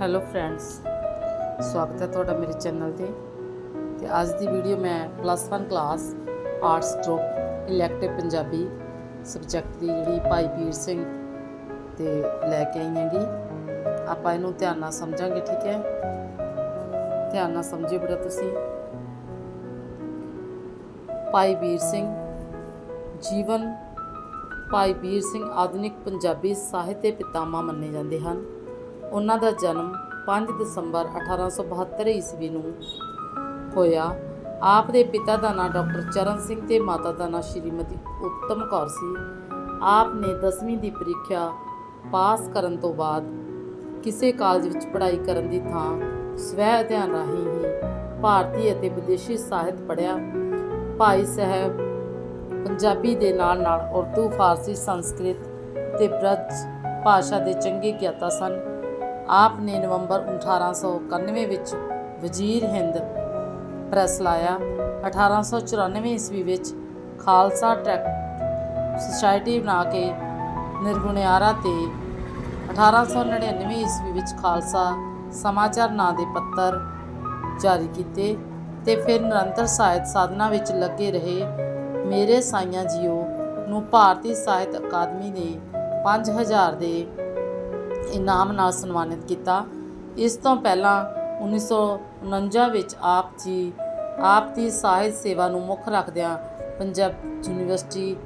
Hello friends ਸਵਾਗਤ ਹੈ ਤੁਹਾਡਾ ਮੇਰੇ ਚੈਨਲ ਤੇ। ਤੇ ਅੱਜ ਦੀ ਵੀਡੀਓ ਮੈਂ plus 1 class arts group elective Punjabi subject ਦੀ ਜਿਹੜੀ ਭਾਈ ਵੀਰ ਸਿੰਘ ਤੇ ਲੈ ਕੇ ਆਈ ਹੈਗੀ। ਆਪਾਂ ਇਹਨੂੰ ਧਿਆਨ ਨਾਲ ਸਮਝਾਂਗੇ, ਠੀਕ ਹੈ? ਧਿਆਨ ਨਾਲ ਸਮਝਿਓ ਬੜਾ ਤੁਸੀਂ। ਭਾਈ ਵੀਰ ਸਿੰਘ, ਜੀਵਨ ਭਾਈ ਵੀਰ ਸਿੰਘ ਆਧੁਨਿਕ ਪੰਜਾਬੀ ਸਾਹਿਤ ਦੇ ਪਿਤਾਮਾ ਮੰਨੇ ਜਾਂਦੇ ਹਨ। ਉਹਨਾਂ ਦਾ ਜਨਮ 5 ਦਸੰਬਰ 1872 ਈਸਵੀ ਨੂੰ ਹੋਇਆ। ਆਪ ਦੇ ਪਿਤਾ ਦਾ ਨਾਂ ਡਾਕਟਰ ਚਰਨ ਸਿੰਘ ਤੇ ਮਾਤਾ ਦਾ ਨਾਂ ਸ਼੍ਰੀਮਤੀ ਉੱਤਮ ਕੌਰ ਸੀ। ਆਪ ਨੇ 10ਵੀਂ ਦੀ ਪ੍ਰੀਖਿਆ ਪਾਸ ਕਰਨ ਤੋਂ ਬਾਅਦ ਕਿਸੇ ਕਾਲਜ ਵਿੱਚ ਪੜ੍ਹਾਈ ਕਰਨ ਦੀ ਥਾਂ ਸਵੈ ਅਧਿਐਨ ਰਾਹੀਂ ਹੀ ਭਾਰਤੀ ਅਤੇ ਵਿਦੇਸ਼ੀ ਸਾਹਿਤ ਪੜ੍ਹਿਆ। ਭਾਈ ਸਾਹਿਬ ਪੰਜਾਬੀ ਦੇ ਨਾਲ ਨਾਲ ਉਰਦੂ, ਫਾਰਸੀ, ਸੰਸਕ੍ਰਿਤ ਤੇ ਬ੍ਰਜ ਭਾਸ਼ਾ ਦੇ ਚੰਗੇ ਗਿਆਤਾ ਸਨ। ਆਪ ਨੇ ਨਵੰਬਰ 1891 ਵਿੱਚ ਵਜ਼ੀਰ ਹਿੰਦ ਪ੍ਰੈਸ ਲਾਇਆ। 1894 ਈਸਵੀ ਵਿੱਚ ਖਾਲਸਾ ਟਰੈਕ ਸੁਸਾਇਟੀ ਬਣਾ ਕੇ ਨਿਰਗੁਣਿਆਰਾ ਤੇ 1899 ਈਸਵੀ ਵਿੱਚ ਖਾਲਸਾ ਸਮਾਚਾਰ ਨਾਂ ਦੇ ਪੱਤਰ ਜਾਰੀ ਕੀਤੇ ਤੇ ਫਿਰ ਨਿਰੰਤਰ ਸਾਹਿਤ ਸਾਧਨਾ ਵਿੱਚ ਲੱਗੇ ਰਹੇ। ਮੇਰੇ ਸਾਈਆਂ ਜੀਓ ਨੂੰ ਭਾਰਤੀ ਸਾਹਿਤ ਅਕਾਦਮੀ ਨੇ 5000 ਦੇ ਇਨਾਮ ਨਾਲ ਸਨਮਾਨਿਤ ਕੀਤਾ। ਇਸ ਤੋਂ ਪਹਿਲਾਂ 1949 ਵਿੱਚ ਆਪ ਜੀ, ਆਪ ਦੀ ਸਾਹਿਤ ਸੇਵਾ ਨੂੰ ਮੁੱਖ ਰੱਖਦਿਆਂ ਪੰਜਾਬ ਯੂਨੀਵਰਸਿਟੀ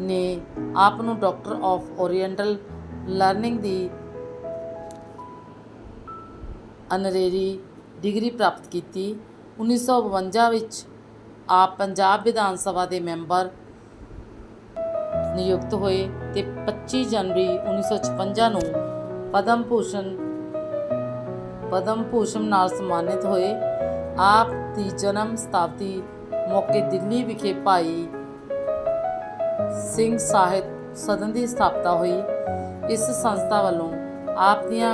ਨੇ ਆਪ ਨੂੰ ਡਾਕਟਰ ਆਫ ਓਰੀਐਂਟਲ ਲਰਨਿੰਗ ਦੀ ਅਨਰੇਰੀ ਡਿਗਰੀ ਪ੍ਰਾਪਤ ਕੀਤੀ। 1952 ਵਿੱਚ ਆਪ ਪੰਜਾਬ ਵਿਧਾਨ ਸਭਾ ਦੇ ਮੈਂਬਰ ਨਿਯੁਕਤ ਹੋਏ ਤੇ 25 ਜਨਵਰੀ 1956 ਨੂੰ ਪਦਮ ਭੂਸ਼ਣ ਪਦਮ ਭੂਸ਼ਣ ਨਾਲ ਸਨਮਾਨਿਤ ਹੋਏ ਆਪ ਦੀ ਜਨਮ ਸ਼ਤਾਬਦੀ ਮੌਕੇ ਦਿੱਲੀ ਵਿਖੇ ਭਾਈ ਸਿੰਘ ਸਾਹਿਤ ਸਦਨ ਦੀ ਸਥਾਪਨਾ ਹੋਈ। ਇਸ ਸੰਸਥਾ ਵੱਲੋਂ ਆਪ ਦੀਆਂ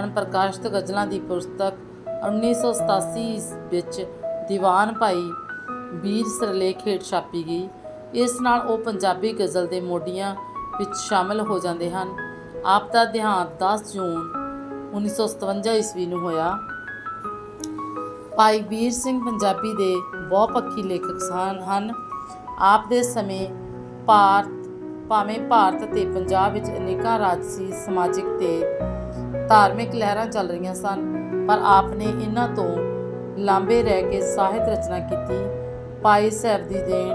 ਅਣਪ੍ਰਕਾਸ਼ਿਤ ਗਜ਼ਲਾਂ ਦੀ ਪੁਸਤਕ 1987 ਵਿੱਚ ਦੀਵਾਨ ਭਾਈ ਵੀਰ ਸਰਲੇਖ ਹੇਠ ਛਾਪੀ ਗਈ। ਇਸ ਨਾਲ ਉਹ ਪੰਜਾਬੀ ਗਜ਼ਲ ਦੇ ਮੋਢੀਆਂ ਵਿੱਚ ਸ਼ਾਮਲ ਹੋ ਜਾਂਦੇ ਹਨ। ਆਪ ਦਾ ਦੇਹਾਂਤ 10 ਜੂਨ 1957 ਈਸਵੀ ਨੂੰ ਹੋਇਆ। ਭਾਈ ਵੀਰ ਸਿੰਘ ਪੰਜਾਬੀ ਦੇ ਬਹੁਪੱਖੀ ਲੇਖਕ ਸਨ ਹਨ। ਆਪ ਦੇ ਸਮੇਂ ਭਾਰਤ, ਭਾਵੇਂ ਭਾਰਤ ਤੇ ਪੰਜਾਬ ਵਿੱਚ ਅਨੇਕਾਂ ਰਾਜਸੀ, ਸਮਾਜਿਕ ਤੇ ਧਾਰਮਿਕ ਲਹਿਰਾਂ ਚੱਲ ਰਹੀਆਂ ਸਨ, ਪਰ ਆਪ ਨੇ ਇਹਨਾਂ ਤੋਂ ਲਾਂਬੇ ਰਹਿ ਕੇ ਸਾਹਿਤ ਰਚਨਾ ਕੀਤੀ। ਭਾਈ ਸਾਹਿਬ ਦੀ ਦੇਣ,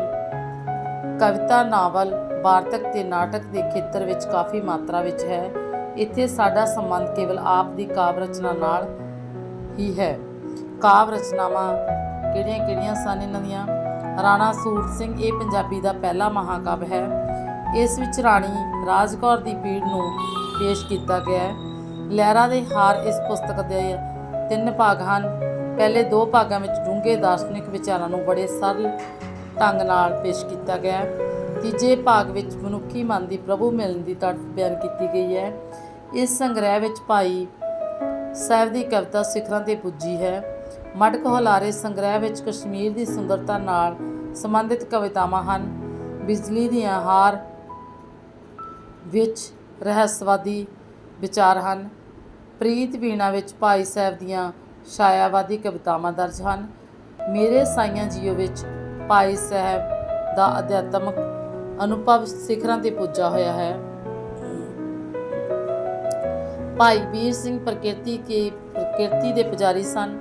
ਕਵਿਤਾ ਨਾਵਲ ਵਾਰਤਕ ਤੇ ਨਾਟਕ ਦੇ ਖੇਤਰ ਵਿੱਚ ਕਾਫੀ ਮਾਤਰਾ ਵਿੱਚ ਹੈ। ਇੱਥੇ ਸਾਡਾ ਸੰਬੰਧ ਕੇਵਲ ਆਪ ਦੀ ਕਾਵ ਰਚਨਾ ਨਾਲ ਹੀ ਹੈ। ਕਾਵ ਰਚਨਾਵਾਂ ਕਿਹੜੀਆਂ-ਕਿਹੜੀਆਂ ਸਨ ਇਹਨਾਂ ਦੀਆਂ? ਰਾਣਾ ਸੂਰਤ ਸਿੰਘ, ਇਹ ਪੰਜਾਬੀ ਦਾ ਪਹਿਲਾ ਮਹਾਕਾਵ ਹੈ। ਇਸ ਵਿੱਚ ਰਾਣੀ ਰਾਜਕੌਰ ਦੀ ਪੀੜ ਨੂੰ ਪੇਸ਼ ਕੀਤਾ ਗਿਆ ਹੈ। ਲਹਿਰਾ ਦੇ ਹਾਰ ਇਸ ਪੁਸਤਕ ਦੇ ਤਿੰਨ ਭਾਗ ਹਨ। ਪਹਿਲੇ ਦੋ ਭਾਗਾਂ ਵਿੱਚ ਡੂੰਘੇ ਦਾਰਸ਼ਨਿਕ ਵਿਚਾਰਾਂ ਨੂੰ ਬੜੇ ਸਰਲ ਢੰਗ ਨਾਲ ਪੇਸ਼ ਕੀਤਾ ਗਿਆ ਹੈ। ਤੀਜੇ ਭਾਗ ਵਿੱਚ ਮਨੁੱਖੀ ਮਨ ਦੀ ਪ੍ਰਭੂ ਮਿਲਣ ਦੀ ਤੜਫ ਬਿਆਨ ਕੀਤੀ ਗਈ ਹੈ। ਇਸ ਸੰਗ੍ਰਹਿ ਵਿੱਚ ਭਾਈ ਸਾਹਿਬ ਦੀ ਕਵਿਤਾ ਸਿਖਰਾਂ ਤੇ ਪੁੱਜੀ ਹੈ। ਮਟਕ ਹੁਲਾਰੇ ਸੰਗ੍ਰਹਿ ਵਿੱਚ ਕਸ਼ਮੀਰ ਦੀ ਸੁੰਦਰਤਾ ਨਾਲ ਸੰਬੰਧਿਤ ਕਵਿਤਾਵਾਂ ਹਨ। ਬਿਜਲੀ ਦੀਆਂ ਹਾਰ ਵਿੱਚ ਰਹੱਸਵਾਦੀ ਵਿਚਾਰ ਹਨ। ਪ੍ਰੀਤ ਵੀਣਾ ਵਿੱਚ ਭਾਈ ਸਾਹਿਬ ਦੀਆਂ ਛਾਇਆਵਾਦੀ ਕਵਿਤਾਵਾਂ ਦਰਜ ਹਨ। ਮੇਰੇ ਸਾਈਆਂ ਜੀਓ ਵਿੱਚ ਭਾਈ ਸਾਹਿਬ ਦਾ ਅਧਿਆਤਮਕ ਅਨੁਭਵ ਸਿਖਰਾਂ ਤੇ ਪੁੱਜਾ ਹੋਇਆ ਹੈ। ਭਾਈ ਵੀਰ ਸਿੰਘ ਪ੍ਰਕਿਰਤੀ ਕੇ, ਪ੍ਰਕਿਰਤੀ ਦੇ ਪੁਜਾਰੀ ਸਨ।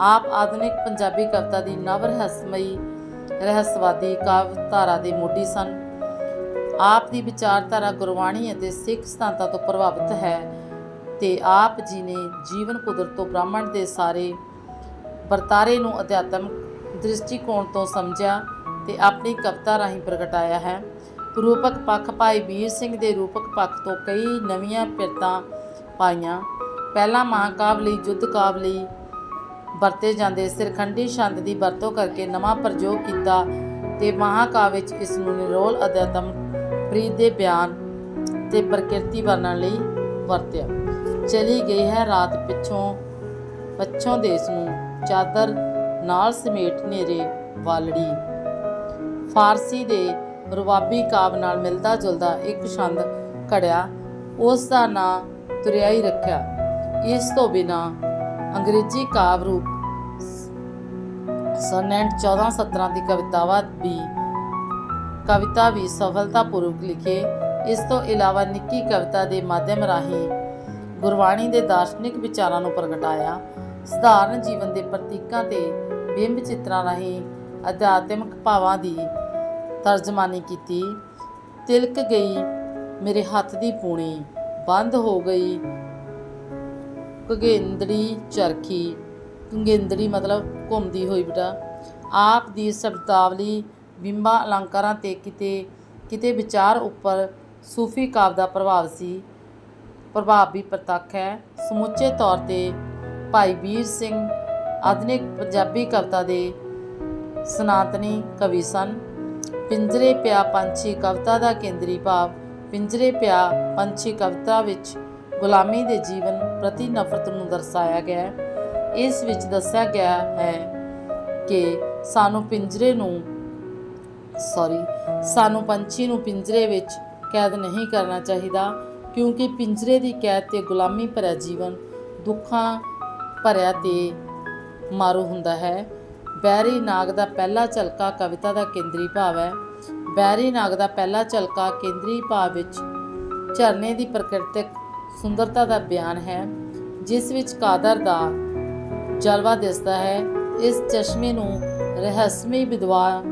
ਆਪ ਆਧੁਨਿਕ ਪੰਜਾਬੀ ਕਵਿਤਾ ਦੀ ਨਵ ਰਹੱਸਮਈ, ਰਹੱਸਵਾਦੀ ਕਾਵਿਧਾਰਾ ਦੇ ਮੋਢੀ ਸਨ। ਆਪ ਦੀ ਵਿਚਾਰਧਾਰਾ ਗੁਰਬਾਣੀ ਅਤੇ ਸਿੱਖ ਸਿਧਾਂਤਾਂ ਤੋਂ ਪ੍ਰਭਾਵਿਤ ਹੈ ਤੇ ਆਪ ਜੀ ਨੇ ਜੀਵਨ ਕੁਦਰਤ ਤੋਂ ਬ੍ਰਾਹਮਣ ਦੇ ਸਾਰੇ ਵਰਤਾਰੇ ਨੂੰ ਅਧਿਆਤਮਕ ਦ੍ਰਿਸ਼ਟੀਕੋਣ ਤੋਂ ਸਮਝਿਆ ਤੇ ਆਪਣੀ ਕਵਿਤਾ ਰਾਹੀਂ ਪ੍ਰਗਟਾਇਆ ਹੈ। ਰੂਪਕ ਪੱਖ ਭਾਈ ਵੀਰ ਸਿੰਘ ਦੇ ਰੂਪਕ ਪੱਖ ਤੋਂ ਕਈ ਨਵੀਆਂ ਪਿਰਤਾਂ ਪਾਈਆਂ। ਪਹਿਲਾ ਮਹਾਕਾਵ ਲਈ ਯੁੱਧ ਕਾਵ ਲਈ ਵਰਤੇ ਜਾਂਦੇ, ਸਿਰਖੰਡੀ ਛੰਦ ਦੀ ਵਰਤੋਂ ਕਰਕੇ ਨਵਾਂ ਪ੍ਰਯੋਗ ਕੀਤਾ ਤੇ ਮਹਾਕਾਵ ਵਿੱਚ ਇਸ ਨੂੰ ਨਿਰੋਲ ਅਧਿਆਤਮ ਪ੍ਰੀਤ ਦੇ ਬਿਆਨ ਤੇ ਪ੍ਰਕਿਰਤੀ ਵਰਣਨ ਲਈ ਵਰਤਿਆ। ਚਲੀ ਗਈ ਹੈ ਰਾਤ ਪਿੱਛੋਂ, ਪੱਛੋਂ ਦੇਸ ਨੂੰ ਚਾਦਰ ਨਾਲ ਸਮੇਟ ਨੇਰੇ ਵਾਲੜੀ। ਫਾਰਸੀ ਦੇ ਰੁਬਾਬੀ ਕਾਵ ਨਾਲ ਮਿਲਦਾ ਜੁਲਦਾ ਇੱਕ ਛੰਦ ਘੜਿਆ, ਉਸ ਦਾ ਨਾਂ ਤੁਰਿਆਈ ਰੱਖਿਆ। ਇਸ ਤੋਂ ਬਿਨਾ ਅੰਗਰੇਜ਼ੀ ਕਾਵਿ ਰੂਪ ਸੋਨੈਟ 14-17 ਦੀ ਕਵਿਤਾਵਾਂ ਵੀ ਕਵਿਤਾ ਵੀ ਸਫਲਤਾਪੂਰਵਕ ਲਿਖੇ। ਇਸ ਤੋਂ ਇਲਾਵਾ ਨਿੱਕੀ ਕਵਿਤਾ ਦੇ ਮਾਧਿਅਮ ਰਾਹੀਂ ਗੁਰਬਾਣੀ ਦੇ ਦਾਰਸ਼ਨਿਕ ਵਿਚਾਰਾਂ ਨੂੰ ਪ੍ਰਗਟਾਇਆ। ਸਧਾਰਨ ਜੀਵਨ ਦੇ ਪ੍ਰਤੀਕਾਂ ਤੇ ਬਿੰਬ ਚਿੱਤਰਾਂ ਰਾਹੀਂ ਅਧਿਆਤਮਿਕ ਭਾਵਾਂ ਦੀ ਤਰਜਮਾਨੀ ਕੀਤੀ। ਤਿਲਕ ਗਈ, ਮੇਰੇ ਹੱਥ ਦੀ ਪੂਣੀ ਬੰਦ ਹੋ ਗਈ। ਕਗੇਂਦੜੀ ਚਰਖੀ। ਕਗੇਂਦੜੀ ਮਤਲਬ ਘੁੰਮਦੀ ਹੋਈ ਬਟਾ। ਆਪ ਦੀ ਸ਼ਬਦਾਵਲੀ ਬਿੰਬਾਂ ਅਲੰਕਾਰਾਂ ਤੇ ਕਿਤੇ ਕਿਤੇ ਵਿਚਾਰ ਉੱਪਰ ਸੂਫੀ ਕਾਵ ਦਾ ਪ੍ਰਭਾਵ ਸੀ। ਪ੍ਰਭਾਵ ਵੀ ਪ੍ਰਤੱਖ ਹੈ। ਸਮੁੱਚੇ ਤੌਰ ਤੇ ਭਾਈ ਵੀਰ ਸਿੰਘ ਆਧੁਨਿਕ ਪੰਜਾਬੀ ਕਵਿਤਾ ਦੇ ਸਨਾਤਨੀ ਕਵੀ ਸਨ। ਪਿੰਜਰੇ ਪਿਆ ਪੰਛੀ ਕਵਿਤਾ ਦਾ ਕੇਂਦਰੀ ਭਾਵ। ਪਿੰਜਰੇ ਪਿਆ ਪੰਛੀ ਕਵਿਤਾ ਵਿੱਚ ਗੁਲਾਮੀ ਦੇ ਜੀਵਨ ਪ੍ਰਤੀ ਨਫ਼ਰਤ ਨੂੰ ਦਰਸਾਇਆ ਗਿਆ ਹੈ। ਇਸ ਵਿੱਚ ਦੱਸਿਆ ਗਿਆ ਹੈ ਕਿ ਸਾਨੂੰ ਪਿੰਜਰੇ ਨੂੰ ਸੌਰੀ ਸਾਨੂੰ ਪੰਛੀ ਨੂੰ ਪਿੰਜਰੇ ਵਿੱਚ ਕੈਦ ਨਹੀਂ ਕਰਨਾ ਚਾਹੀਦਾ, ਕਿਉਂਕਿ ਪਿੰਜਰੇ ਦੀ ਕੈਦ ਤੇ ਗੁਲਾਮੀ ਭਰਿਆ ਜੀਵਨ ਦੁੱਖਾਂ ਭਰਿਆ ਤੇ ਮਾਰੂ ਹੁੰਦਾ ਹੈ। ਬੈਰੀ ਨਾਗ ਦਾ ਪਹਿਲਾ ਝਲਕਾ ਕਵਿਤਾ ਦਾ ਕੇਂਦਰੀ ਭਾਵ ਹੈ। ਬੈਰੀ ਨਾਗ ਦਾ ਪਹਿਲਾ ਝਲਕਾ ਕੇਂਦਰੀ ਭਾਵ ਵਿੱਚ ਝਰਨੇ ਦੀ ਪ੍ਰਕਿਰਤਿਕ ਸੁੰਦਰਤਾ ਦਾ ਬਿਆਨ ਹੈ, ਜਿਸ ਵਿੱਚ ਕਾਦਰ ਦਾ ਜਲਵਾ ਦਿਸਦਾ ਹੈ। ਇਸ ਚਸ਼ਮੇ ਨੂੰ ਰਹੱਸਮਈ ਵਿਦਵਾ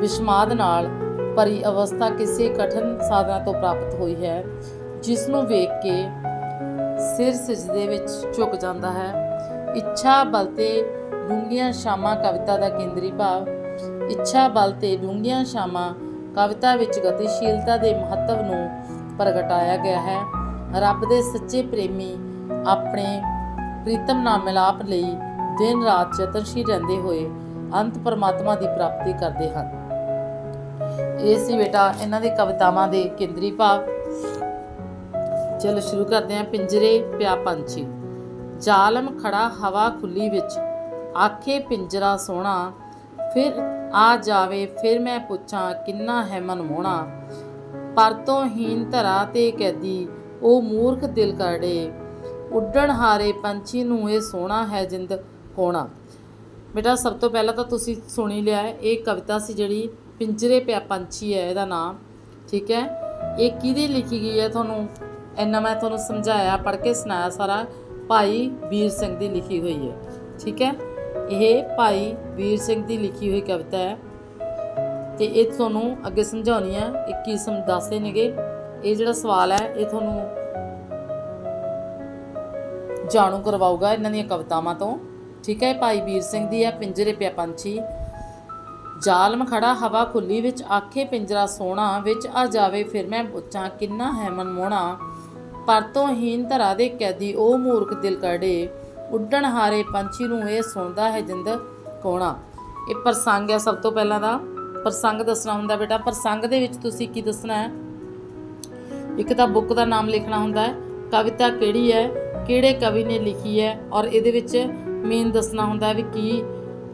ਵਿਸ਼ਮਾਦ ਨਾਲ ਭਰੀ ਅਵਸਥਾ ਕਿਸੇ ਕਠਨ ਸਾਧਨਾ ਤੋਂ ਪ੍ਰਾਪਤ ਹੋਈ ਹੈ, ਜਿਸ ਨੂੰ ਵੇਖ ਕੇ ਸਿਰ ਸਜਦੇ ਵਿੱਚ ਝੁਕ ਜਾਂਦਾ ਹੈ। ਇੱਛਾ ਬਲਤੇ ਡੂੰਘੀਆਂ ਸ਼ਾਮਾਂ ਕਵਿਤਾ ਦਾ ਕੇਂਦਰੀ ਭਾਵ, ਇੱਛਾ ਬਲ ਤੇ ਡੂੰਘੀਆਂ ਸ਼ਾਮਾਂ ਕਵਿਤਾ ਵਿੱਚ ਗਤੀਸ਼ੀਲਤਾ ਦੇ ਮਹੱਤਵ ਨੂੰ ਪ੍ਰਗਟਾਇਆ ਗਿਆ ਹੈ। ਰੱਬ ਦੇ ਸੱਚੇ ਪ੍ਰੇਮੀ ਆਪਣੇ ਪ੍ਰੀਤਮ ਨਾਲ ਮਿਲਾਪ ਲਈ ਦਿਨ ਰਾਤ ਯਤਨਸ਼ੀਲ ਰਹਿੰਦੇ ਹੋਏ ਅੰਤ ਪਰਮਾਤਮਾ ਦੀ ਪ੍ਰਾਪਤੀ ਕਰਦੇ ਹਨ। ਇਹ ਸੀ ਬੇਟਾ ਇਹਨਾਂ ਦੇ ਕਵਿਤਾਵਾਂ ਦੇ ਕੇਂਦਰੀ ਭਾਵ। ਚਲੋ ਸ਼ੁਰੂ ਕਰਦੇ ਹਾਂ ਪਿੰਜਰੇ ਪਿਆ ਪੰਛੀ। ਜ਼ਾਲਮ ਖੜਾ ਹਵਾ ਖੁੱਲੀ ਵਿੱਚ ਆਖੇ ਪਿੰਜਰਾ ਸੋਹਣਾ, ਫਿਰ ਆ ਜਾਵੇ, ਫਿਰ ਮੈਂ ਪੁੱਛਾਂ ਕਿੰਨਾ ਹੈ ਮਨਮੋਹਣਾ ਪਰਤੋਂ ਹੀਨ ਧਰਾ ਤੇ ਕੈਦੀ, ਉਹ ਮੂਰਖ ਦਿਲ ਕਰੜੇ। ਉੱਡਣ ਹਾਰੇ ਪੰਛੀ ਨੂੰ ਇਹ ਸੋਹਣਾ ਹੈ ਜਿੰਦ ਹੋਣਾ। ਬੇਟਾ, ਸਭ ਤੋਂ ਪਹਿਲਾਂ ਤਾਂ ਤੁਸੀਂ ਸੁਣੀ ਲਿਆ ਹੈ ਇਹ ਕਵਿਤਾ ਸੀ ਜਿਹੜੀ ਪਿੰਜਰੇ ਪਿਆ ਪੰਛੀ ਹੈ, ਇਹਦਾ ਨਾਮ ਠੀਕ ਹੈ? ਇਹ ਕਿਹਦੀ ਲਿਖੀ ਗਈ ਹੈ ਤੁਹਾਨੂੰ? ਇੰਨਾ ਮੈਂ ਤੁਹਾਨੂੰ ਸਮਝਾਇਆ, ਪੜ੍ਹ ਕੇ ਸੁਣਾਇਆ ਸਾਰਾ। ਭਾਈ ਵੀਰ ਸਿੰਘ ਦੀ ਲਿਖੀ ਹੋਈ ਹੈ। ਠੀਕ ਹੈ? ਇਹ ਭਾਈ ਵੀਰ ਸਿੰਘ ਦੀ ਲਿਖੀ ਹੋਈ ਕਵਿਤਾ ਹੈ ਤੇ ਇਹ ਤੁਹਾਨੂੰ ਅੱਗੇ ਸਮਝਾਉਣੀ ਹੈ ਇਹ ਕੀ ਸਮ ਨੇਗੇ। ਇਹ ਜਿਹੜਾ ਸਵਾਲ ਹੈ, ਇਹ ਤੁਹਾਨੂੰ ਜਾਣੂ ਕਰਵਾਊਗਾ ਇਹਨਾਂ ਦੀਆਂ ਕਵਿਤਾਵਾਂ ਤੋਂ। ਠੀਕ ਹੈ ਭਾਈ ਵੀਰ ਸਿੰਘ ਦੀ ਹੈ, ਪਿੰਜਰੇ ਪਿਆ ਪੰਛੀ। ਜ਼ਾਲਮ ਖੜਾ ਹਵਾ ਖੁੱਲੀ ਵਿੱਚ, ਆਖੇ ਪਿੰਜਰਾ ਸੋਹਣਾ ਵਿੱਚ, ਆ ਜਾਵੇ ਫਿਰ ਮੈਂ ਪੁੱਛਾਂ ਕਿੰਨਾ ਹੈ ਮਨਮੋਹਣਾ। ਪਰ ਤੋਂ ਹੀਨ ਧਰਾ ਦੇ ਕੈਦੀ ਉਹ ਮੂਰਖ ਦਿਲ ਕਰੜੇ। ਉੱਡਣ ਹਾਰੇ ਪੰਛੀ ਨੂੰ ਇਹ ਸੁਣਦਾ ਹੈ ਜਿੰਦ ਕੋਣਾ। ਇਹ ਪ੍ਰਸੰਗ ਹੈ ਸਭ ਤੋਂ ਪਹਿਲਾਂ ਦਾ। ਪ੍ਰਸੰਗ ਦੱਸਣਾ ਹੁੰਦਾ ਬੇਟਾ। ਪ੍ਰਸੰਗ ਦੇ ਵਿੱਚ ਤੁਸੀਂ ਕੀ ਦੱਸਣਾ ਹੈ? ਇੱਕ ਤਾਂ ਬੁੱਕ ਦਾ ਨਾਮ ਲਿਖਣਾ ਹੁੰਦਾ ਹੈ। ਕਵਿਤਾ ਕਿਹੜੀ ਹੈ? ਕਿਹੜੇ ਕਵੀ ਨੇ ਲਿਖੀ ਹੈ? ਔਰ ਇਹਦੇ ਵਿੱਚ ਮੇਨ ਦੱਸਣਾ ਹੁੰਦਾ ਹੈ ਵੀ ਕੀ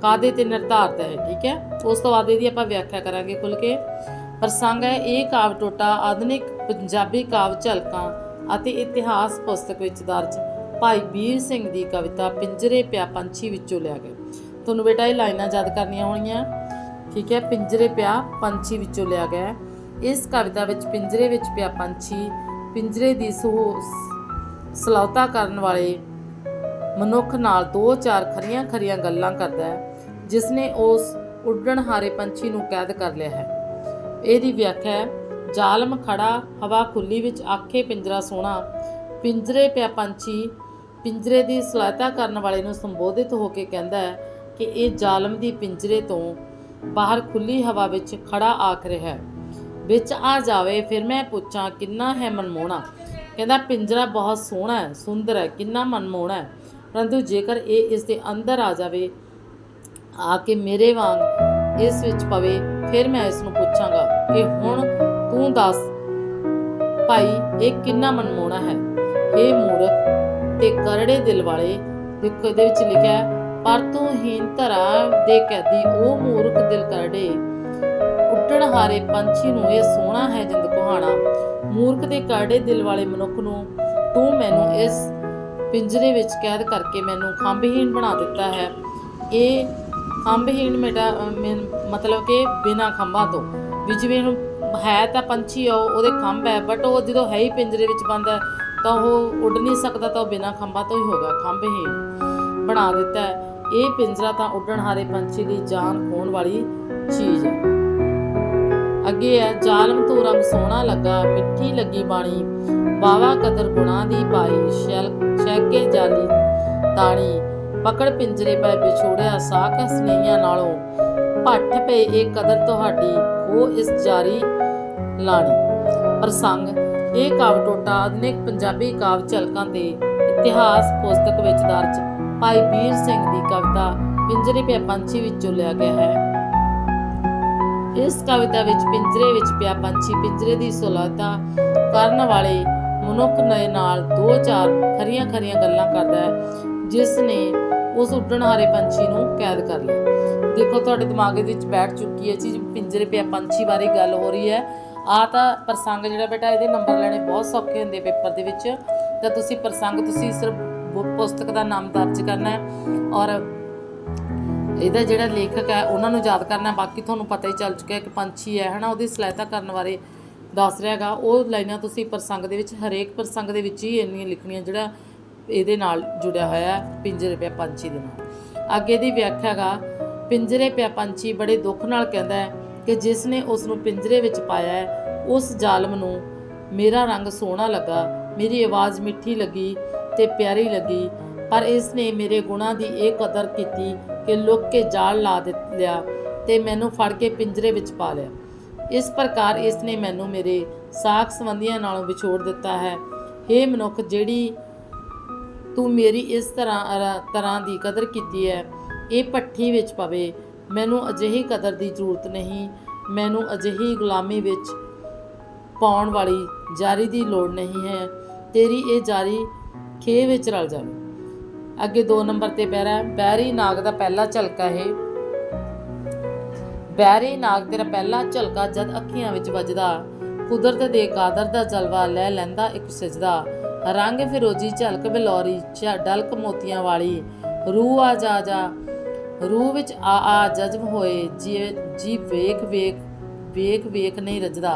ਕਾਦੇ ਤੇ ਨਿਰਧਾਰਤ ਹੈ, ਠੀਕ ਹੈ? ਉਸ ਤੋਂ ਬਾਅਦ ਇਹਦੀ ਆਪਾਂ ਵਿਆਖਿਆ ਕਰਾਂਗੇ ਖੁੱਲ ਕੇ। ਪ੍ਰਸੰਗ ਹੈ, ਇਹ ਕਾਵ ਟੋਟਾ, ਆਧੁਨਿਕ ਪੰਜਾਬੀ ਕਾਵ ਝਲਕਾਂ ਅਤੇ ਇਤਿਹਾਸ ਪੁਸਤਕ ਵਿੱਚ ਦਰਜ। ਭਾਈ ਵੀਰ ਸਿੰਘ ਦੀ ਕਵਿਤਾ ਪਿੰਜਰੇ ਪਿਆ ਪੰਛੀ ਵਿੱਚੋਂ ਲਿਆ ਗਿਆ ਤੁਹਾਨੂੰ ਬੇਟਾ ਇਹ ਲਾਈਨਾਂ ਯਾਦ ਕਰਨੀਆਂ ਹੋਣਗੀਆਂ। ਠੀਕ ਹੈ, ਪਿੰਜਰੇ ਪਿਆ ਪੰਛੀ ਵਿੱਚੋਂ ਲਿਆ ਗਿਆ ਇਸ ਕਵਿਤਾ ਵਿੱਚ ਪਿੰਜਰੇ ਵਿੱਚ ਪਿਆ ਪੰਛੀ ਪਿੰਜਰੇ ਦੀ ਸੋ ਸਲੌਤਾ ਕਰਨ ਵਾਲੇ ਮਨੁੱਖ ਨਾਲ ਦੋ ਚਾਰ ਖਰੀਆਂ ਖਰੀਆਂ ਗੱਲਾਂ ਕਰਦਾ ਹੈ ਜਿਸ ਨੇ ਉਸ ਉੱਡਣ ਹਾਰੇ ਪੰਛੀ ਨੂੰ ਕੈਦ ਕਰ ਲਿਆ ਹੈ। ਇਹਦੀ ਵਿਆਖਿਆ ਹੈ, ਜ਼ਾਲਮ ਖੜਾ ਹਵਾ ਖੁੱਲੀ ਵਿੱਚ ਆਖੇ ਪਿੰਜਰਾ ਸੋਹਣਾ, ਪਿੰਜਰੇ ਪਿਆ ਪੰਛੀ ਪਿੰਜਰੇ ਦੀ ਸਲਾਹਤਾ ਕਰਨ ਵਾਲੇ ਨੂੰ ਸੰਬੋਧਿਤ ਹੋ ਕੇ ਕਹਿੰਦਾ ਹੈ ਕਿ ਇਹ ਜ਼ਾਲਮ ਦੀ ਪਿੰਜਰੇ ਤੋਂ ਬਾਹਰ ਖੁੱਲੀ ਹਵਾ ਵਿੱਚ ਖੜਾ ਆਖ ਰਿਹਾ ਹੈ। ਵਿੱਚ ਆ ਜਾਵੇ, ਫਿਰ ਮੈਂ ਪੁੱਛਾਂ, ਕਿੰਨਾ ਹੈ ਮਨਮੋਹਣਾ? ਕਹਿੰਦਾ, ਪਿੰਜਰਾ ਬਹੁਤ ਸੋਹਣਾ ਹੈ, ਸੁੰਦਰ ਹੈ, ਕਿੰਨਾ ਮਨਮੋਹਣਾ ਹੈ। ਪਰੰਤੂ ਜੇਕਰ ਇਹ ਇਸ ਦੇ ਅੰਦਰ ਆ ਜਾਵੇ, ਆ ਕੇ ਮੇਰੇ ਵਾਂਗ ਇਸ ਵਿੱਚ ਪਵੇ, ਫਿਰ ਮੈਂ ਇਸ ਨੂੰ ਪੁੱਛਾਂਗਾ ਕਿ ਹੁਣ ਤੂੰ ਦੱਸ ਭਾਈ, ਇਹ ਕਿੰਨਾ ਮਨਮੋਹਣਾ ਹੈ? ਇਹ ਮੂਰਖ ਤੇ ਕਰੜੇ ਦਿਲ ਵਾਲੇ ਦੇਖੋ ਇਹਦੇ ਵਿੱਚ ਲਿਖਿਆ ਪਰ ਤੂੰ ਹੀਨ ਧਰਾ ਦੇ ਕੈਦੀ, ਉਹ ਮੂਰਖ ਦਿਲ ਕਰੜੇ। ਉੱਡਣ ਹਾਰੇ ਪੰਛੀ ਨੂੰ ਇਹ ਸੋਹਣਾ ਹੈ ਜਿੰਦ ਕੁਹਾਣਾ। ਮੂਰਖ ਤੇ ਕਰੜੇ ਦਿਲ ਵਾਲੇ ਮਨੁੱਖ ਨੂੰ ਤੂੰ ਮੈਨੂੰ ਇਸ ਪਿੰਜਰੇ ਵਿੱਚ ਕੈਦ ਕਰਕੇ ਮੈਨੂੰ ਖੰਭਹੀਣ ਬਣਾ ਦਿੱਤਾ ਹੈ। ਇਹ ਖੰਭਹੀਣ ਮੇਰਾ ਮਤਲਬ ਕਿ ਬਿਨਾ ਖੰਭਾਂ ਤੋਂ। ਵੀ ਜਿਵੇਂ ਹੈ ਤਾਂ ਪੰਛੀ ਆ ਉਹ- ਉਹਦੇ ਖੰਭ ਹੈ ਬਟ ਉਹ ਜਦੋਂ ਹੈ ਹੀ ਪਿੰਜਰੇ ਵਿੱਚ ਬੰਦ ਹੈ ਤਾਂ ਉਹ ਉੱਡ ਨਹੀਂ ਸਕਦਾ ਤਾਂ ਉਹ ਬਿਨਾ ਖੰਭਾਂ ਤੋਂ ਹੀ ਹੋਗਾ ਖੰਭਹੀਣ ਬਣਾ ਦਿੱਤਾ ਇਹ ਪਿੰਜਰਾ ਤਾਂ ਉੱਡਣ ਹਾਰੇ ਪੰਛੀ ਦੀ ਜਾਨ ਖੋਣ ਵਾਲੀ ਚੀਜ਼ ਹੈ। ਅੱਗੇ ਹੈ, ਜ਼ਾਲਮ ਤੂੰ ਰੰਗ ਸੋਹਣਾ ਲੱਗਾ, ਮਿੱਠੀ ਲੱਗੀ ਬਾਣੀ ਬਾਵਾ ਕਦਰ ਗੁਣਾ ਦੀ ਪਾਈ ਸ਼ੈਲ ਸ਼ੈਕੇ ਜਾਲੀ ਤਾਣੀ। ਪਕੜ ਪਿੰਜਰੇ ਪੈ ਵਿਛੋੜਿਆ ਸਾਖ ਸਨੇਹੀਆਂ ਨਾਲੋਂ, ਭੱਠ ਪਏ ਇਹ ਕਦਰ ਤੁਹਾਡੀ, ਉਹ ਇਸ ਜਾਰੀ ਲਾਣੀ। ਪ੍ਰਸੰਗ ਇਹ ਕਾਵ ਆਧੁਨਿਕ ਪੰਜਾਬੀ ਕਾਵ ਝਲਕਾਂ ਦੇ ਇਤਿਹਾਸ ਪੁਸਤਕ ਵਿੱਚ ਦਰਜ ਭਾਈ ਵੀਰ ਸਿੰਘ ਦੀ ਕਵਿਤਾ ਪਿੰਜਰੇ ਪਿਆ ਪੰਛੀ ਵਿੱਚੋਂ ਲਿਆ ਗਿਆ ਹੈ। ਇਸ ਕਵਿਤਾ ਵਿੱਚ ਪਿੰਜਰੇ ਵਿੱਚ ਪਿਆ ਪੰਛੀ ਪਿੰਜਰੇ ਦੀ ਸੁਲਤਾ ਕਰਨ ਵਾਲੇ ਮਨੁੱਖ ਨੇ ਨਾਲ ਦੋ ਚਾਰ ਖਰੀਆਂ ਖਰੀਆਂ ਗੱਲਾਂ ਕਰਦਾ ਹੈ, ਜਿਸ ਨੇ ਉਸ ਉੱਡਣਹਾਰੇ ਪੰਛੀ ਨੂੰ ਕੈਦ ਕਰ ਲਿਆ। ਦੇਖੋ, ਤੁਹਾਡੇ ਦਿਮਾਗ ਵਿੱਚ ਬੈਠ ਚੁੱਕੀ ਹੈ ਚੀਜ਼, ਪਿੰਜਰੇ ਪਿਆ ਪੰਛੀ ਬਾਰੇ ਗੱਲ ਹੋ ਰਹੀ ਹੈ। ਆ ਤਾਂ ਪ੍ਰਸੰਗ ਜਿਹੜਾ ਬੇਟਾ, ਇਹਦੇ ਨੰਬਰ ਲੈਣੇ ਬਹੁਤ ਸੌਖੇ ਹੁੰਦੇ ਪੇਪਰ ਦੇ ਵਿੱਚ। ਤਾਂ ਤੁਸੀਂ ਪ੍ਰਸੰਗ, ਤੁਸੀਂ ਸਿਰਫ ਪੁਸਤਕ ਦਾ ਨਾਮ ਦਰਜ ਕਰਨਾ ਹੈ ਔਰ ਇਹਦਾ ਜਿਹੜਾ ਲੇਖਕ ਹੈ, ਉਹਨਾਂ ਨੂੰ ਯਾਦ ਕਰਨਾ ਬਾਕੀ ਤੁਹਾਨੂੰ ਪਤਾ ਹੀ ਚੱਲ ਚੁੱਕਿਆ ਕਿ ਪੰਛੀ ਹੈ, ਹਨਾ, ਉਹਦੀ ਸਲਾਹਤਾ ਕਰਨ ਬਾਰੇ ਦੱਸ ਰਿਹਾਗਾ ਉਹ ਲਾਈਨਾਂ ਤੁਸੀਂ ਪ੍ਰਸੰਗ ਦੇ ਵਿੱਚ, ਹਰੇਕ ਪ੍ਰਸੰਗ ਦੇ ਵਿੱਚ ਹੀ ਇੰਨੀਆਂ ਲਿਖਣੀਆਂ ਜਿਹੜਾ ਇਹਦੇ ਨਾਲ ਜੁੜਿਆ ਹੋਇਆ ਪਿੰਜਰੇ ਪਿਆ ਪੰਛੀ ਦੇ ਨਾਲ। ਅੱਗੇ ਦੀ ਵਿਆਖਿਆ ਗਾ ਪਿੰਜਰੇ ਪਿਆ ਪੰਛੀ ਬੜੇ ਦੁੱਖ ਨਾਲ ਕਹਿੰਦਾ ਹੈ ਕਿ ਜਿਸ ਨੇ ਉਸ ਨੂੰ ਪਿੰਜਰੇ ਵਿੱਚ ਪਾਇਆ ਹੈ, ਉਸ ਜ਼ਾਲਮ ਨੂੰ ਮੇਰਾ ਰੰਗ ਸੋਹਣਾ ਲੱਗਾ, ਮੇਰੀ ਆਵਾਜ਼ ਮਿੱਠੀ ਲੱਗੀ ਤੇ ਪਿਆਰੀ ਲੱਗੀ, ਪਰ ਇਸ ਨੇ ਮੇਰੇ ਗੁਣਾਂ ਦੀ ਇਹ ਕਦਰ ਕੀਤੀ ਕਿ ਲੁੱਕ ਕੇ ਜਾਲ ਲਾ ਦਿੱਤ ਤੇ ਮੈਨੂੰ ਫੜ ਕੇ ਪਿੰਜਰੇ ਵਿੱਚ ਪਾ ਲਿਆ। ਇਸ ਪ੍ਰਕਾਰ ਇਸ ਨੇ ਮੈਨੂੰ ਮੇਰੇ ਸਾਖ ਸੰਬੰਧੀਆਂ ਨਾਲੋਂ ਵਿਛੋੜ ਦਿੱਤਾ ਹੈ। हे ਮਨੁੱਖ, ਜਿਹੜੀ ਤੂੰ ਮੇਰੀ ਇਸ ਤਰ੍ਹਾਂ ਤਰ੍ਹਾਂ ਦੀ ਕਦਰ ਕੀਤੀ ਹੈ, ਇਹ ਪੱਠੀ ਵਿੱਚ ਪਵੇ ਮੈਨੂੰ ਅਜਿਹੀ ਕਦਰ ਦੀ ਜ਼ਰੂਰਤ ਨਹੀਂ ਮੈਨੂੰ ਅਜਿਹੀ ਗੁਲਾਮੀ ਵਿੱਚ ਪਾਉਣ ਵਾਲੀ ਜਾਰੀ ਦੀ ਲੋੜ ਨਹੀਂ ਹੈ। ਤੇਰੀ ਇਹ ਜਾਰੀ ਖੇ ਵਿੱਚ ਰਲ ਜਾਵੇ। ਅੱਗੇ 2 ਨੰਬਰ ਤੇ ਬਹਿਰਾ ਹੈ, ਬੈਰੀ ਨਾਗ ਦਾ ਪਹਿਲਾ ਝਲਕਾ ਹੈ ਬੈਰੀ ਨਾਗ ਤੇਰਾ ਪਹਿਲਾ ਝਲਕਾ ਜਦ ਅੱਖੀਆਂ ਵਿੱਚ ਵੱਜਦਾ। ਕੁਦਰਤ ਦੇ ਕਾਦਰ ਦਾ ਜਲਵਾ ਲੈ ਲੈਂਦਾ ਇੱਕ ਸਜਦਾ। ਰੰਗ ਫਿਰੋਜੀ ਝਲਕ ਬਿਲੌਰੀ ਚਾ ਡਲਕ ਮੋਤੀਆਂ ਵਾਲੀ। ਰੂਹ ਆ ਜਾ ਜਾ। ਰੂਹ ਵਿੱਚ ਆ ਆ ਜਜ਼ਬ ਹੋਏ ਜੀ ਵੇਖ ਵੇਖ ਵੇਖ ਵੇਖ ਨਹੀਂ ਰਜਦਾ।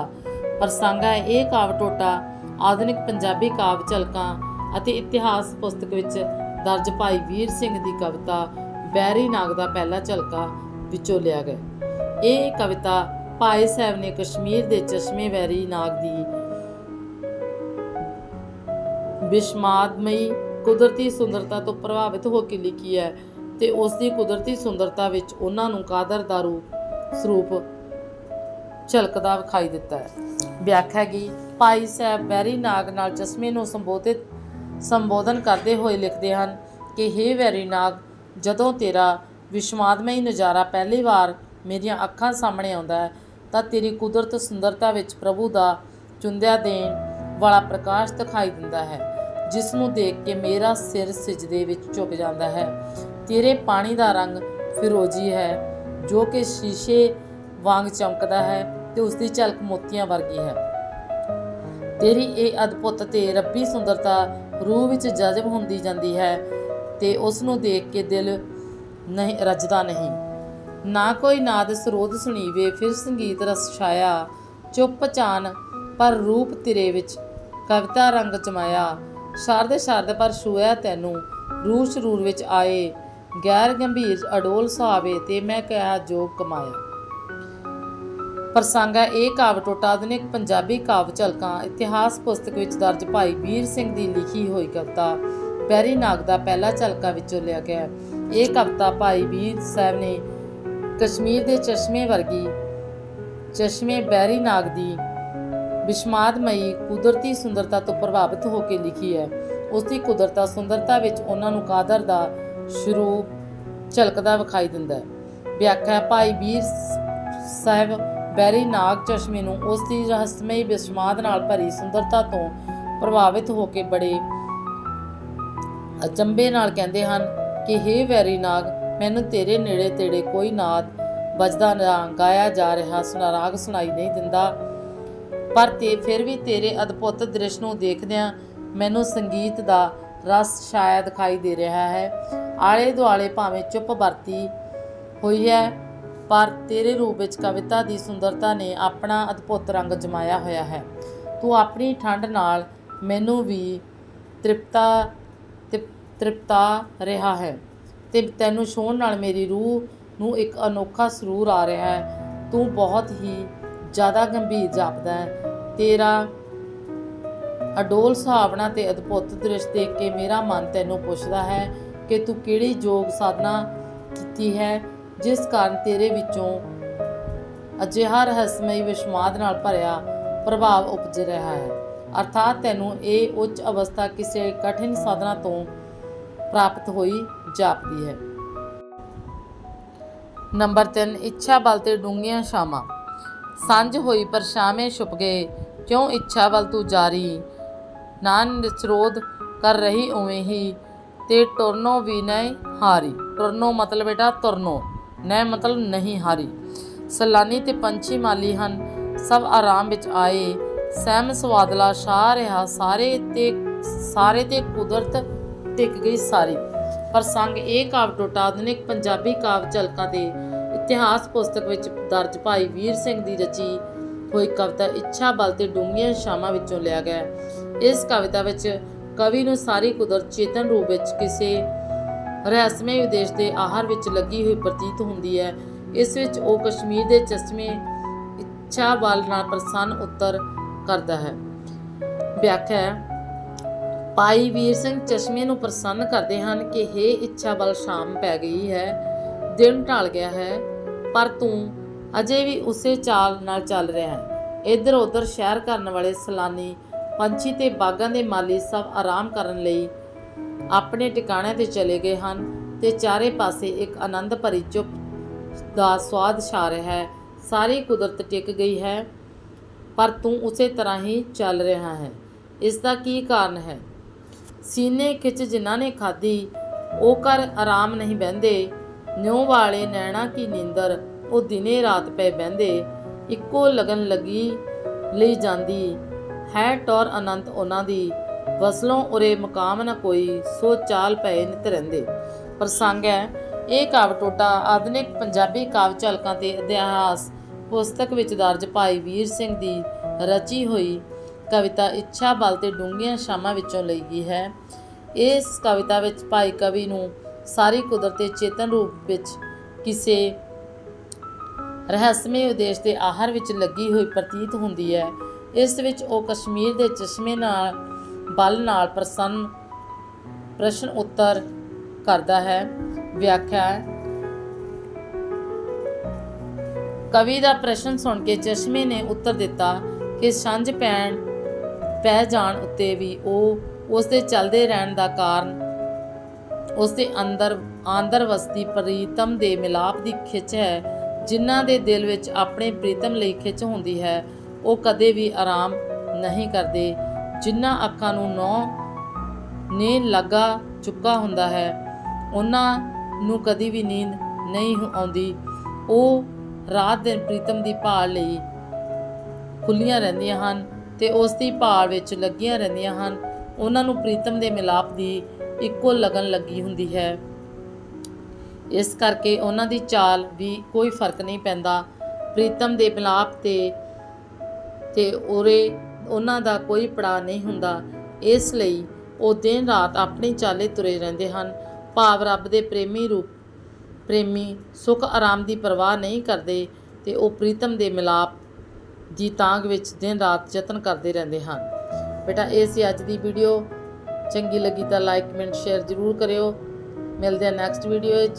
ਪ੍ਰਸੰਗ ਇਹ ਕਾਵ ਟੋਟਾ, ਆਧੁਨਿਕ ਪੰਜਾਬੀ ਕਾਵ ਝਲਕਾਂ ਅਤੇ ਇਤਿਹਾਸ ਪੁਸਤਕ ਵਿੱਚ ਦਰਜ ਭਾਈ ਵੀਰ ਸਿੰਘ ਦੀ ਕਵਿਤਾ ਬੈਰੀ ਨਾਗ ਦਾ ਪਹਿਲਾ ਝਲਕਾ ਵਿੱਚੋਂ ਲਿਆ ਗਿਆ। ਇਹ ਕਵਿਤਾ ਭਾਈ ਸਾਹਿਬ ਨੇ ਕਸ਼ਮੀਰ ਦੇ ਚਸ਼ਮੇ ਵੈਰੀ ਨਾਗ ਦੀ ਬਿਸ਼ਮਾਦਮਈ ਕੁਦਰਤੀ ਸੁੰਦਰਤਾ ਤੋਂ ਪ੍ਰਭਾਵਿਤ ਹੋ ਕੇ ਲਿਖੀ ਹੈ। ਤੇ ਉਸ ਦੀ ਕੁਦਰਤੀ ਸੁੰਦਰਤਾ ਵਿੱਚ ਉਹਨਾਂ ਨੂੰ ਕਾਦਰ ਦਾ ਰੂਪ, ਸਰੂਪ ਝਲਕਦਾ ਵਿਖਾਈ ਦਿੱਤਾ ਹੈ। ਵਿਆਖਿਆ ਕੀ ਭਾਈ ਸਾਹਿਬ ਵੈਰੀ ਨਾਗ ਨਾਲ ਚਸ਼ਮੇ ਨੂੰ ਸੰਬੋਧਿਤ, ਸੰਬੋਧਨ ਕਰਦੇ ਹੋਏ ਲਿਖਦੇ ਹਨ ਕਿ हे ਵੈਰੀ ਨਾਗ, ਜਦੋਂ ਤੇਰਾ ਵਿਸ਼ਮਾਦਮਈ ਨਜ਼ਾਰਾ ਪਹਿਲੀ ਵਾਰ ਮੇਰੀਆਂ ਅੱਖਾਂ ਸਾਹਮਣੇ ਆਉਂਦਾ ਹੈ, ਤਾਂ ਤੇਰੀ ਕੁਦਰਤ ਸੁੰਦਰਤਾ ਵਿੱਚ ਪ੍ਰਭੂ ਦਾ ਚੁੰਦਿਆ ਦੇਣ ਵਾਲਾ ਪ੍ਰਕਾਸ਼ ਦਿਖਾਈ ਦਿੰਦਾ ਹੈ, ਜਿਸ ਨੂੰ ਦੇਖ ਕੇ ਮੇਰਾ ਸਿਰ ਸਿਜਦੇ ਵਿੱਚ ਝੁਕ ਜਾਂਦਾ ਹੈ। ਤੇਰੇ ਪਾਣੀ ਦਾ ਰੰਗ ਫਿਰੋਜੀ ਹੈ, ਜੋ ਕਿ ਸ਼ੀਸ਼ੇ ਵਾਂਗ ਚਮਕਦਾ ਹੈ ਤੇ ਉਸ ਦੀ ਝਲਕ ਮੋਤੀਆਂ ਵਰਗੀ ਹੈ। ਤੇਰੀ ਇਹ ਅਦਭੁਤ ਤੇ ਰੱਬੀ ਸੁੰਦਰਤਾ ਰੂਹ ਵਿੱਚ ਜਜ਼ਬ ਹੁੰਦੀ ਜਾਂਦੀ ਹੈ ਤੇ ਉਸ ਨੂੰ ਦੇਖ ਕੇ ਦਿਲ ਨਹੀਂ ਰੱਜਦਾ ਨਹੀਂ। ਨਾ ਕੋਈ ਨਾਦ ਸਰੋਤ ਸੁਣੀਵੇ, ਫਿਰ ਸੰਗੀਤ ਰਸ ਛਾਇਆ। ਚੁੱਪ ਚਾਨ, ਪਰ ਰੂਪ ਤੇਰੇ ਵਿੱਚ ਕਵਿਤਾ ਰੰਗ ਚਮਾਇਆ ਸ਼ਰਦ ਸ਼ਰਦ ਪਰ ਛੂਇਆ ਤੈਨੂੰ, ਰੂਹ ਸ਼ਰੂਰ ਵਿੱਚ ਆਏ। ਗੈਰ ਗੰਭੀਰ ਅਡੋਲ ਸੁਹਾਵੇ ਤੇ ਮੈਂ ਕਿਹਾ, ਜੋ ਕਮਾਇਆ। ਪ੍ਰਸੰਗ ਹੈ, ਇਹ ਕਾਵ ਆਧੁਨਿਕ ਪੰਜਾਬੀ ਕਾਵ ਝਲਕਾਂ ਇਤਿਹਾਸ ਪੁਸਤਕ ਵਿੱਚ ਦਰਜ ਭਾਈ ਵੀਰ ਸਿੰਘ ਦੀ ਲਿਖੀ ਹੋਈ ਕਵਿਤਾ ਬੈਰੀ ਨਾਗ ਦਾ ਪਹਿਲਾ ਝਲਕਾ ਵਿੱਚੋਂ ਲਿਆ ਗਿਆ ਇਹ ਕਵਿਤਾ ਭਾਈ ਵੀਰ ਸਾਹਿਬ ਨੇ ਕਸ਼ਮੀਰ ਦੇ ਚਸ਼ਮੇ ਵਰਗੀ ਚਸ਼ਮੇ ਬੈਰੀ ਨਾਗ ਦੀ ਵਿਸ਼ਮਾਦਮਈ ਕੁਦਰਤੀ ਸੁੰਦਰਤਾ ਤੋਂ ਪ੍ਰਭਾਵਿਤ ਹੋ ਕੇ ਲਿਖੀ ਹੈ। ਉਸ ਦੀ ਕੁਦਰਤਾ ਸੁੰਦਰਤਾ ਵਿੱਚ ਉਹਨਾਂ ਨੂੰ ਕਾਦਰ ਦਾ ਸਰੂਪ ਝਲਕਦਾ ਵਿਖਾਈ ਦਿੰਦਾ ਹੈ। ਵਿਆਖਿਆ ਭਾਈ ਵੀਰ ਸਾਹਿਬ ਬੈਰੀ ਨਾਗ ਚਸ਼ਮੇ ਨੂੰ ਉਸ ਦੀ ਰਹੱਸਮਈ ਵਿਸ਼ਮਾਦ ਨਾਲ ਭਰੀ ਸੁੰਦਰਤਾ ਤੋਂ ਪ੍ਰਭਾਵਿਤ ਹੋ ਕੇ ਬੜੇ ਅਚੰਬੇ ਨਾਲ ਕਹਿੰਦੇ ਹਨ ਕਿ हे ਵੈਰੀ ਨਾਗ, ਮੈਨੂੰ ਤੇਰੇ ਨੇੜੇ ਤੇੜੇ ਕੋਈ ਨਾਦ ਵੱਜਦਾ ਨਾ ਗਾਇਆ ਜਾ ਰਿਹਾ ਸੁਨਾ ਰਾਗ ਸੁਣਾਈ ਨਹੀਂ ਦਿੰਦਾ। ਪਰ ਤੇ ਫਿਰ ਵੀ ਤੇਰੇ ਅਦਭੁਤ ਦ੍ਰਿਸ਼ ਨੂੰ ਦੇਖਦਿਆਂ ਮੈਨੂੰ ਸੰਗੀਤ ਦਾ ਰਸ ਸ਼ਾਇਦ ਦਿਖਾਈ ਦੇ ਰਿਹਾ ਹੈ। ਆਲੇ ਦੁਆਲੇ ਭਾਵੇਂ ਚੁੱਪ ਵਰਤੀ ਹੋਈ ਹੈ, ਪਰ ਤੇਰੇ ਰੂਪ ਵਿੱਚ ਕਵਿਤਾ ਦੀ ਸੁੰਦਰਤਾ ਨੇ ਆਪਣਾ ਅਦਭੁਤ ਰੰਗ ਜਮਾਇਆ ਹੋਇਆ ਹੈ। ਤੂੰ ਆਪਣੀ ਠੰਡ ਨਾਲ ਮੈਨੂੰ ਵੀ ਤ੍ਰਿਪਤਾ, ਤ੍ਰਿਪ- ਤ੍ਰਿਪਤਾ ਰਿਹਾ ਹੈ ਤੇ ਤੈਨੂੰ ਛੋਣ ਨਾਲ ਮੇਰੀ ਰੂਹ ਨੂੰ ਇੱਕ ਅਨੋਖਾ ਸਰੂਰ ਆ ਰਿਹਾ ਹੈ। ਤੂੰ ਬਹੁਤ ਹੀ ਜ਼ਿਆਦਾ ਗੰਭੀਰ ਜਾਪਦਾ ਹੈ। ਤੇਰਾ ਅਡੋਲ ਸੁਹਾਵਣਾ ਤੇ ਅਦਭੁਤ ਦ੍ਰਿਸ਼ ਦੇਖ ਕੇ ਮੇਰਾ ਮਨ ਤੈਨੂੰ ਪੁੱਛਦਾ ਹੈ ਕਿ ਤੂੰ ਕਿਹੜੀ ਯੋਗ ਸਾਧਨਾ ਕੀਤੀ ਹੈ, ਜਿਸ ਕਾਰਨ ਤੇਰੇ ਵਿੱਚੋਂ ਅਜਿਹਾ ਰਹੱਸਮਈ ਵਿਸ਼ਮਾਦ ਨਾਲ ਭਰਿਆ ਪ੍ਰਭਾਵ ਉਪਜ ਰਿਹਾ ਹੈ। ਅਰਥਾਤ ਤੈਨੂੰ ਇਹ ਉੱਚ ਅਵਸਥਾ ਕਿਸੇ ਕਠਿਨ ਸਾਧਨਾ ਤੋਂ ਪ੍ਰਾਪਤ ਹੋਈ ਜਾਪਦੀ ਹੈ। ਨੰਬਰ 3 ਇੱਛਾ ਬਲ ਤੇ ਡੂੰਘੀਆਂ ਛਾਵਾਂ। ਸੰਜ ਹੋਈ ਪਰ ਛਾਵੇਂ ਛੁਪ ਗਏ। ਕਿਉਂ ਇੱਛਾ ਬਲ ਤੂੰ ਜਾਰੀ? ਨਾਨ ਨਿਸਰੋਧ ਕਰ ਰਹੀ ਉਵੇਂ ਹੀ। ਤੇ ਟੁਰਨੋ ਵੀ ਨਹੀਂ ਹਾਰੀ। ਟੁਰਨੋ ਮਤਲਬ ਬੇਟਾ ਤੁਰਨੋ ਨੈ ਮਤਲਬ ਨਹੀਂ ਹਾਰੀ। ਸਲਾਨੀ ਤੇ ਪੰਛੀ ਮਾਲੀ ਹਨ, ਸਭ ਆਰਾਮ ਵਿੱਚ ਆਏ। ਸਹਿਮ ਸਵਾਦਲਾ ਸ਼ਾਹ ਰਿਹਾ, ਸਾਰੇ ਤੇ ਸਾਰੇ ਤੇ ਕੁਦਰਤ ਟਿਕ ਗਈ ਸਾਰੀ। ਪਰ ਸੰਗ ਇਹ ਕਾਵ ਟੋਟਾ, ਆਧੁਨਿਕ ਪੰਜਾਬੀ ਕਾਵ ਝਲਕਾਂ ਦੇ ਇਤਿਹਾਸ ਪੁਸਤਕ ਵਿੱਚ ਦਰਜ ਭਾਈ ਵੀਰ ਸਿੰਘ ਦੀ ਰਚੀ ਹੋਈ ਕਵਿਤਾ ਇੱਛਾ ਬਲ ਤੇ ਡੂੰਘੀਆਂ ਛਾਵਾਂ ਵਿੱਚੋਂ ਲਿਆ ਗਿਆ। ਇਸ ਕਵਿਤਾ ਵਿੱਚ ਕਵੀ ਨੂੰ ਸਾਰੀ ਕੁਦਰਤ ਚੇਤਨ ਰੂਪ ਵਿੱਚ ਕਿਸੇ ਰਹੱਸਮਈ ਵਿਦੇਸ਼ ਦੇ ਆਹਾਰ ਵਿੱਚ ਲੱਗੀ ਹੋਈ ਪ੍ਰਤੀਤ ਹੁੰਦੀ ਹੈ। ਇਸ ਵਿੱਚ ਉਹ ਕਸ਼ਮੀਰ ਦੇ ਚਸ਼ਮੇ ਇੱਛਾ ਬਲ ਨਾਲ ਪ੍ਰਸੰਨ ਉੱਤਰ ਕਰਦਾ ਹੈ। ਵਿਆਖਿਆ ਹੈ, ਭਾਈ ਵੀਰ ਸਿੰਘ ਚਸ਼ਮੇ ਨੂੰ ਪ੍ਰਸੰਨ ਕਰਦੇ ਹਨ ਕਿ ਹੇ ਇੱਛਾ ਬਲ ਸ਼ਾਮ ਪੈ ਗਈ ਹੈ, ਦਿਨ ਢਲ ਗਿਆ ਹੈ, ਪਰ ਤੂੰ ਅਜੇ ਵੀ ਉਸੇ ਚਾਲ ਨਾਲ ਚੱਲ ਰਿਹਾ ਹੈ। ਇੱਧਰ ਉੱਧਰ ਸ਼ਹਿਰ ਕਰਨ ਵਾਲੇ ਸਲਾਨੀ ਪੰਛੀ ਤੇ ਬਾਗਾਂ ਦੇ ਮਾਲੀ ਸਭ ਆਰਾਮ ਕਰਨ ਲਈ ਆਪਣੇ ਟਿਕਾਣਿਆਂ ਤੇ ਚਲੇ ਗਏ ਹਨ ਤੇ ਚਾਰੇ ਪਾਸੇ ਇੱਕ ਆਨੰਦ ਭਰੀ ਚੁੱਪ ਦਾ ਸਵਾਦ ਛਾ ਰਿਹਾ ਹੈ। ਸਾਰੀ ਕੁਦਰਤ ਟਿਕ ਗਈ ਹੈ, ਪਰ ਤੂੰ ਉਸੇ ਤਰ੍ਹਾਂ ਹੀ ਚੱਲ ਰਿਹਾ ਹੈ। ਇਸ ਦਾ ਕੀ ਕਾਰਨ ਹੈ? ਸੀਨੇ ਖਿੱਚ ਜਿਨ੍ਹਾਂ ਨੇ ਖਾਧੀ, ਉਹ ਕਰ ਆਰਾਮ ਨਹੀਂ ਬਹਿੰਦੇ। ਨਿਉ ਵਾਲੇ ਨੈਣਾ ਕੀ ਨੀਂਦਰ, ਉਹ ਦਿਨੇ ਰਾਤ ਪਏ ਬਹਿੰਦੇ। ਇੱਕੋ ਲਗਨ ਲੱਗੀ ਲਈ ਜਾਂਦੀ। ਹੈ ਟੌਰ ਅਨੰਤ ਉਹਨਾਂ ਦੀ। ਵਸਲੋਂ ਉਰੇ ਮਕਾਮ ਨਾ ਕੋਈ, ਸੋ ਚਾਲ ਪਏ ਨਿਤ ਰਹਿੰਦੇ। ਪ੍ਰਸੰਗ ਹੈ, ਇਹ ਕਾਵ ਟੋਟਾ ਆਧੁਨਿਕ ਪੰਜਾਬੀ ਕਾਵਿ ਝਲਕਾਂ ਤੇ ਇਤਿਹਾਸ ਪੁਸਤਕ ਵਿੱਚ ਦਰਜ ਭਾਈ ਵੀਰ ਸਿੰਘ ਦੀ ਰਚੀ ਹੋਈ ਕਵਿਤਾ ਇੱਛਾ ਬਲ ਤੇ ਡੂੰਘੀਆਂ ਛਾਵਾਂ ਵਿੱਚੋਂ ਲਈ ਗਈ ਹੈ। ਇਸ ਕਵਿਤਾ ਵਿੱਚ ਭਾਈ ਕਵੀ ਨੂੰ ਸਾਰੀ ਕੁਦਰਤ ਦੇ ਚੇਤਨ ਰੂਪ ਵਿੱਚ ਕਿਸੇ ਰਹੱਸਮਈ ਉਦੇਸ਼ ਦੇ ਆਹਾਰ ਵਿੱਚ ਲੱਗੀ ਹੋਈ ਪ੍ਰਤੀਤ ਹੁੰਦੀ ਹੈ। ਇਸ ਵਿੱਚ ਉਹ ਕਸ਼ਮੀਰ ਦੇ ਚਸ਼ਮੇ ਨਾਲ, ਬਲ ਨਾਲ ਪ੍ਰਸੰਨ ਪ੍ਰਸ਼ਨ ਉੱਤਰ ਕਰਦਾ ਹੈ। ਵਿਆਖਿਆ ਕਵੀ ਦਾ ਪ੍ਰਸ਼ਨ ਸੁਣ ਕੇ ਚਸ਼ਮੇ ਨੇ ਉੱਤਰ ਦਿੱਤਾ ਕਿ ਸੰਝ ਪੈਣ ਪੈ ਜਾਣ ਉੱਤੇ ਵੀ ਉਹ ਉਸ ਦੇ ਚੱਲਦੇ ਰਹਿਣ ਦਾ ਕਾਰਨ ਉਸ ਦੇ ਅੰਦਰ, ਆਂਦਰ ਵਸਦੀ ਪ੍ਰੀਤਮ ਦੇ ਮਿਲਾਪ ਦੀ ਖਿੱਚ ਹੈ, ਜਿਨ੍ਹਾਂ ਦੇ ਦਿਲ ਵਿੱਚ ਆਪਣੇ ਪ੍ਰੀਤਮ ਲਈ ਖਿੱਚ ਹੁੰਦੀ ਹੈ। ਉਹ ਕਦੇ ਵੀ ਆਰਾਮ ਨਹੀਂ ਕਰਦੇ। ਜਿਨ੍ਹਾਂ ਅੱਖਾਂ ਨੂੰ ਨੌ ਨੇ ਲੱਗਾ ਚੁੱਕਾ ਹੁੰਦਾ ਹੈ, ਉਹਨਾਂ ਨੂੰ ਕਦੀ ਵੀ ਨੀਂਦ ਨਹੀਂ ਆਉਂਦੀ। ਉਹ ਰਾਤ ਦਿਨ ਪ੍ਰੀਤਮ ਦੀ ਭਾਲ ਲਈ ਖੁੱਲੀਆਂ ਰਹਿੰਦੀਆਂ ਹਨ ਤੇ ਉਸ ਦੀ ਭਾਲ ਵਿੱਚ ਲੱਗੀਆਂ ਰਹਿੰਦੀਆਂ ਹਨ। ਉਹਨਾਂ ਨੂੰ ਪ੍ਰੀਤਮ ਦੇ ਮਿਲਾਪ ਦੀ ਇੱਕੋ ਲਗਨ ਲੱਗੀ ਹੁੰਦੀ ਹੈ। ਇਸ ਕਰਕੇ ਉਹਨਾਂ ਦੀ ਚਾਲ ਵੀ ਕੋਈ ਫ਼ਰਕ ਨਹੀਂ ਪੈਂਦਾ। ਪ੍ਰੀਤਮ ਦੇ ਮਿਲਾਪ ਤੇ ਤੇ ਉਰੇ ਉਹਨਾਂ ਦਾ ਕੋਈ ਪੜਾ ਨਹੀਂ ਹੁੰਦਾ। ਇਸ ਲਈ ਉਹ ਦਿਨ ਰਾਤ ਆਪਣੀ ਚਾਲੇ ਤੁਰੇ ਰਹਿੰਦੇ ਹਨ। ਭਾਵ ਰੱਬ ਦੇ ਪ੍ਰੇਮੀ ਰੂਪ, ਪ੍ਰੇਮੀ ਸੁਖ ਆਰਾਮ ਦੀ ਪਰਵਾਹ ਨਹੀਂ ਕਰਦੇ ਤੇ ਉਹ ਪ੍ਰੀਤਮ ਦੇ ਮਿਲਾਪ ਦੀ ਤਾਂਗ ਵਿੱਚ ਦਿਨ ਰਾਤ ਯਤਨ ਕਰਦੇ ਰਹਿੰਦੇ ਹਨ। ਬੇਟਾ, ਇਹ ਸੀ ਅੱਜ ਦੀ ਵੀਡੀਓ। ਚੰਗੀ ਲੱਗੀ ਤਾਂ ਲਾਈਕ ਕਮੈਂਟ ਸ਼ੇਅਰ ਜ਼ਰੂਰ ਕਰਿਓ। ਮਿਲਦੇ ਹਾਂ ਨੈਕਸਟ ਵੀਡੀਓ ਵਿੱਚ।